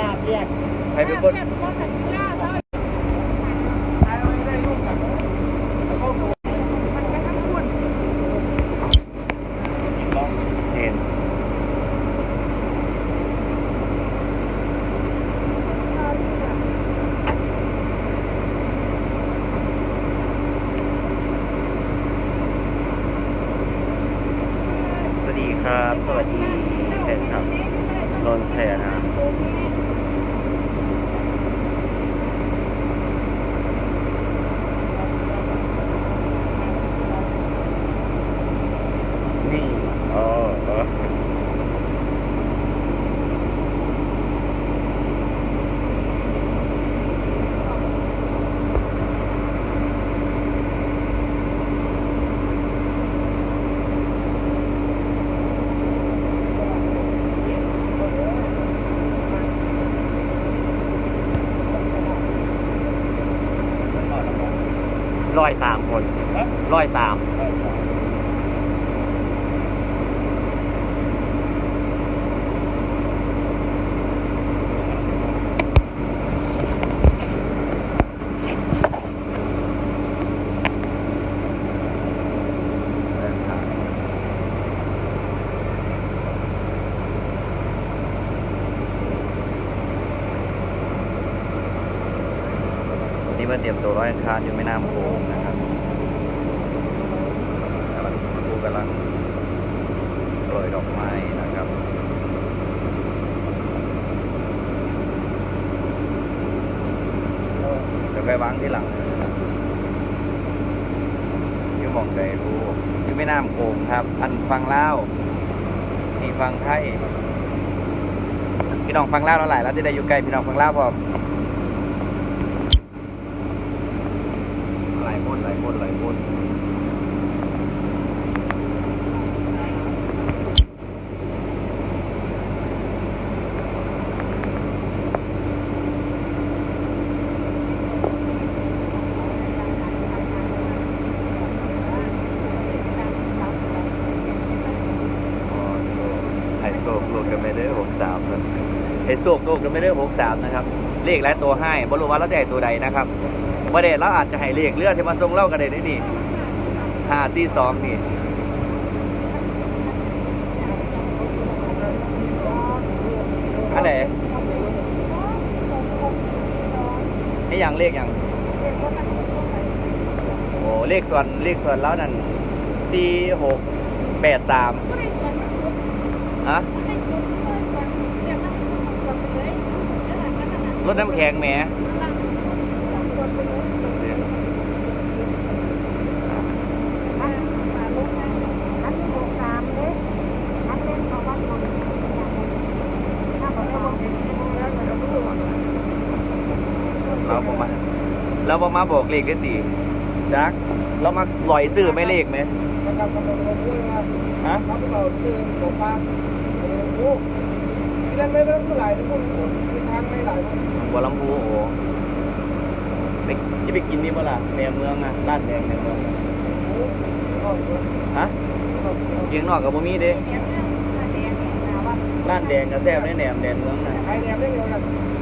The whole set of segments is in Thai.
ลาบเรียกใครเป็นคนเห็นสวัสดีครับสวัสดีแฟนครับ โดนแผลนะอ๋อเออร้อยสามคนร้อยสาม นี่มาเตรียมตัวร้ อยอังคารอยู่ไม่น้ำโขงนะครับกำลังดูกำลังโรยดอกไม้นะครับเดี๋ยวไปวางที่หลังอยู่มองใจรู้อยู่ไม่น้ำโขงครับ อันฟังเล่านี่ฟังไทยพี่น้องฟังเล่าวแล้วหลายแล้วจะได้อยู่ใกล้พี่น้องฟังเล่าวพอม หลายคนหลายคนหลายคนไฮโซกลูกกันไม่ได้หกสามนะไฮ โซกลูกกันไม่ได้หกสามนะครับ เลขและตัวให้บรู้ว่าเราจะให้ตัวใดนะครับประเด็นเราอาจจะให้เลขเลือดที่มาทรงเล่ากันได้นี่นี่ห้าที่สองนี่อันไหนนี่อย่างเลขอย่างโอ้เลขส่วนเลขส่วนแล้วนั่นสี่หกแปดสามฮะ รถน้ำแข็งแหมเราบอมาเราบอมาบอกเลขได้ตีจักเรามาลอยซื้อไม่เลขไหมฮะ บัวลำพูโอ้โหไปที่ไปกินนี่เมื่อล่ะแหนมเมืองอะร้านแดงแหนมเมืองฮะเกียงนอกกับบ่มีเด้ร้านแดงกับแซ่บในแหนมแดงเมืองนะ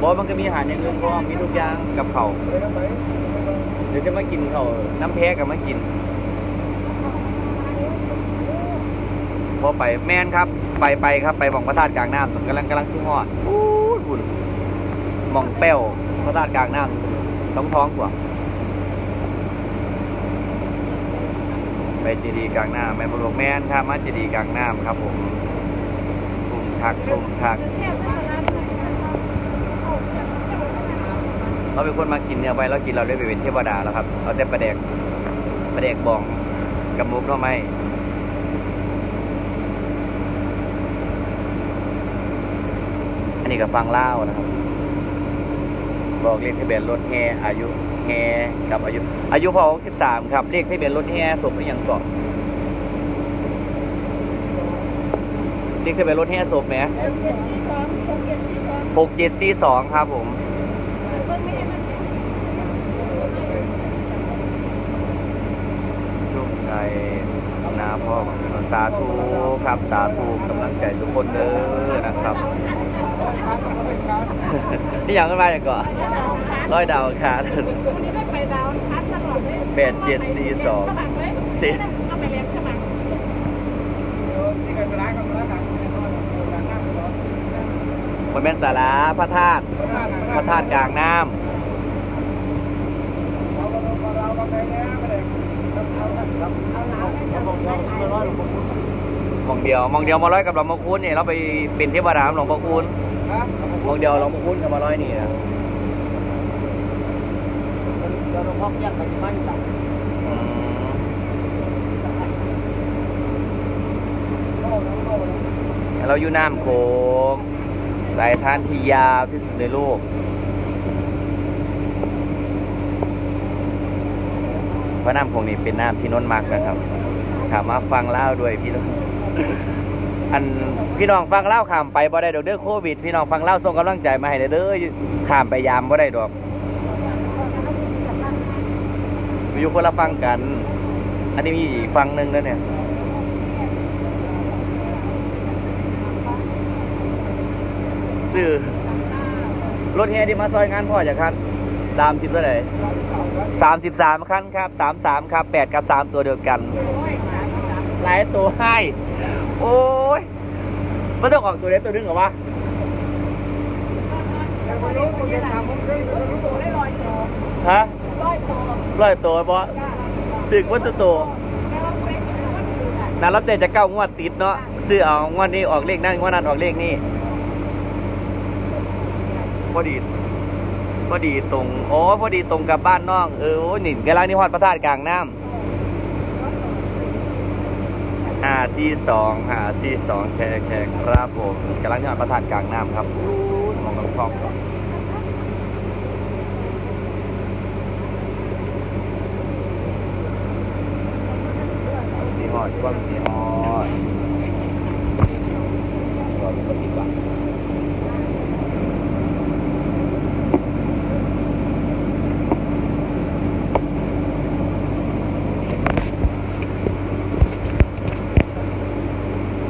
บอกมันก็มีอาหารอย่างอื่นพร้อมมีทุกอย่างกับเขาวเดี๋ยวจะมากินเขาวน้ำแพ้กับมากิน พอไปแมนครับ ไปไปครับไปมองพระธาตุกลางน้ำผมกำลังกำลังที่หอดอู้ยบุญหมองแป้วพระธาตุกลางน้ำท้องท้องกว่าไปเจดีย์กลางน้ำแม่พระหลวงแมนครับมาเจดีย์กลางน้ำครับผมทุ่มทักทุ่มทักเราเป็นคนมากินเนื้อไปแล้วกินเราได้ไปเป็นเทวดาแล้วครับ เอาแต่ประเด็กประเด็กบองกับมุกเท่าไหม นนี้ก็ฟังเล่านะครับ บอกเลขทะเบียนรถแฮอายุแฮกับอายุ อายุพอ13ครับเลขทะเบียนรถแฮสมไปยังเกาะเลขทะเบียนรถแฮสมไหมหกเจ็ดสี่สองครับผมชุ่มใจนาพ่อของสาธุครับสาธุกำลังใจทุกคนเด้อนะครับ นี่อย่างกันมาอย่างก่อนร้อยดาวคาร์ไปดาวพัดตลอดเลยแปดเจ็ดสี่สองสมัครเลยติดก็ไปเรียนสมัครมันเป็นสาราพระธาตุพระธาตุกลางน้ำมองเดียวมองเดียวมาร้อยกับหลวงพ่อคูณเนี่ยเราไปเป็นเทวดาหลวงพ่อคูณ มองเดียวหลวงพ่อคูณกับมาร้อยนี่นะเราต้องพกยังไปที่บ้านจับอืมเราอยู่น้ำโขงสายทานที่ยาวที่สุดในโลกเพราะน้ำโขงนี่เป็นน้ำที่น้นมากนะครับถามมาฟังเล่าวด้วยพี่น้อง อันพี่น้องฟังเล่าข้ามไปบ่ได้ดอกเด้อโควิด พี่น้องฟังเล่าส่งกำลังใจมาให้เด้อข้ามไปยามบ่ได้ดอกอยู่คนละฟังกัน อันนี้มีอีกฟังหนึ่งแล้วเนี่ยซื้อรถแห่ที่มาซอยงานพ่อจากคันสามสิบเท่าไหร่สามสิบสามคันครับสามสามครับแปดกับสามตัวเดียวกัน หลายตัวให้ โอ้ยมันต้องออกตัวเล็กตัวนึงเหรอวะฮะร้อยตัวบอสึกว่าจะตัวนารับใจจะเก้างวดติดเนาะซื้อเอางวดนี้ออกเลขนั่นงวดนั้นออกเลขนี่พอดีพอดีตรง โอ้พอดีตรงกับบ้านน้อง เออโอ้ยนี่กำลังนี่ฮอดพระธาตุกลางน้ำหา ที่สองหาที่สองแคร์แคร์ครับผมกำลังจะมาประทานกลางน้ำครับมองกำคลองก่อนมีหอดกว้างสีหอดรอดูปฏิบัติ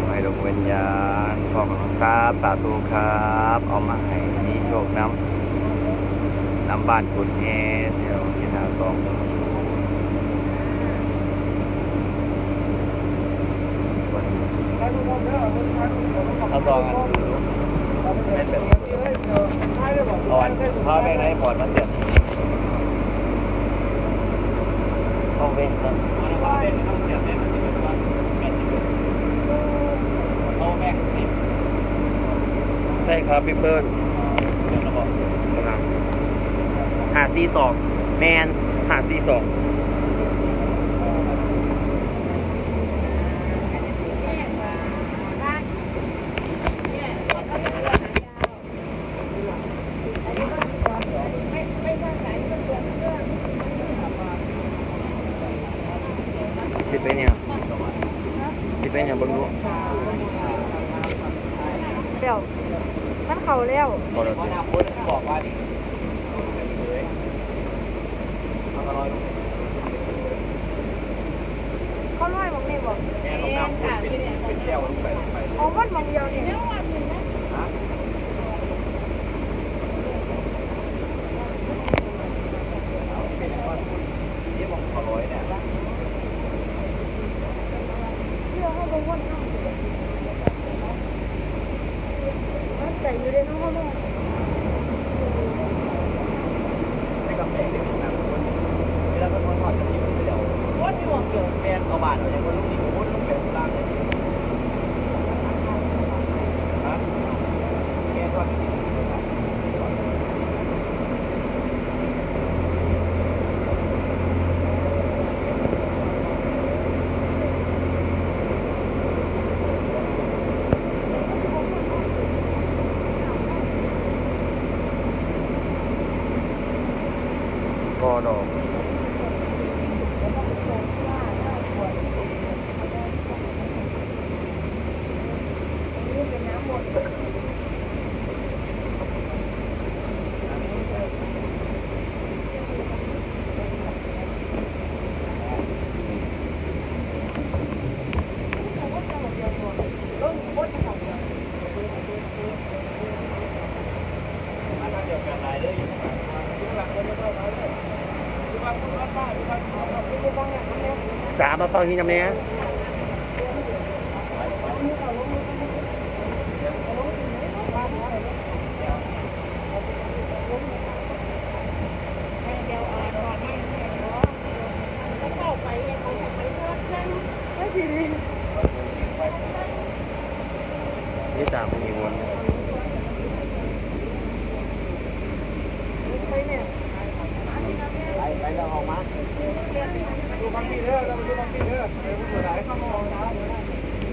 ให้ดวงวิญญาณข อบคุณครับสาธุครับ เอามาให้มีโชคน้ำน้ำบ้านกุดแฮเดี๋ยวกินหาสองเอาซองอันดูไม่เป็นเอนพ่อแม่ไหนปอดมาเสร็จเอาเว้นครับพ่อแม่ไม่ต้องเสียบแม่มันจะเป็นว่าแม่จะเป็น โอ้แม็กซิมใช่ ครับพี่เปิ้ลเรื่องระบบครับหาซีสองแมนหาซีสองคิดเป็นยังคิดเป็นยังเบางดู เดี๋ยวมัน เข่าแล้วพอเราจะบอกว่านี่เอามาลอยลงเขาร้อยบอกนี่บอกแง่ลงน้ำเป็นเป็นแก้วลงไปลงไปเอาวันมันเดียวนี่ ฮะนี่มองขอร้อยเนี่ย เชื่อเขาบอกว่าน้ำมันใจอยู่ในน้องเขาบอก ไม่กำแพงเลยนะคนเวลาคนถอดจะอยู่เดี๋ยววัดที่วงเกี่ยว แฟนเอาบาทเอาอย่างคนลูกนี่คนลูกแบบกลางเลยฮะแกทอดกินกอดอก Thank you. สามาฟังที่จำเนี้ยไม่ทีนี้นี่สามมีวน ไปเนี่ย ไปไปแล้วออกมาดูบางทีเด้อเราดูบางทีเด้อไปผู้ใดเข้ามองนะ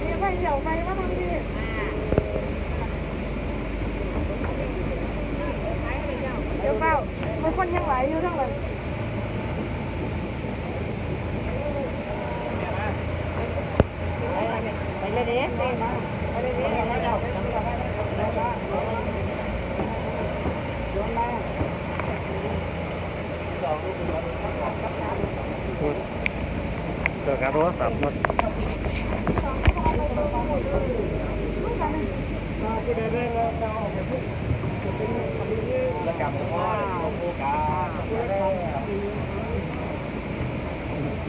นี่ไปเดี๋ยวไปว่าบางทีเดี๋ยวเปล่าบางคนยังไหลอยู่ทั้งเลยไปเลยเด้ไปเลยเด้เกิดการโท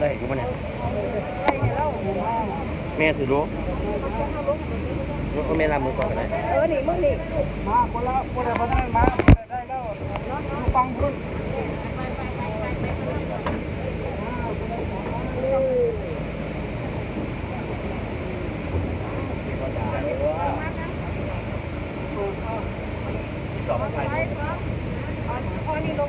ได้กูมาเนี่ยแม่ถือรู้ว่าแม่ลามือก่อนก็ได้เออหนีมึงหนีมาคนละคนละคนนั้นมาได้แล้วฟังพุ่นสองพัน พอนี่ลง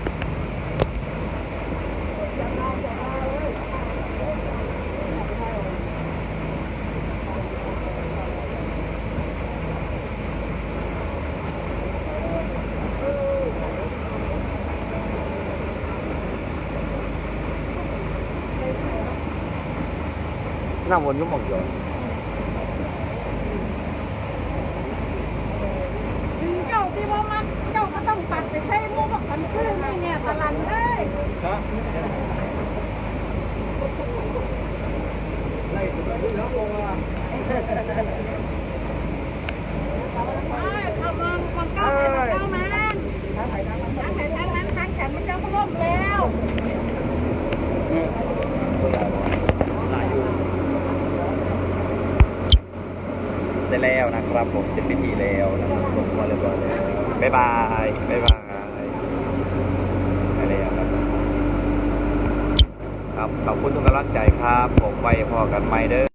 nào muốn hơn lúc rồi. ได้แล้วนะครับ ผมเสร็จพิธีแล้วนะครับผมมาเรียบร้อยแล้วบ๊ายบายบ๊ายบายไปแล้วครับครับขอบคุณทุกกำลังใจครับ ผมไว้พอกันไม่เด้อ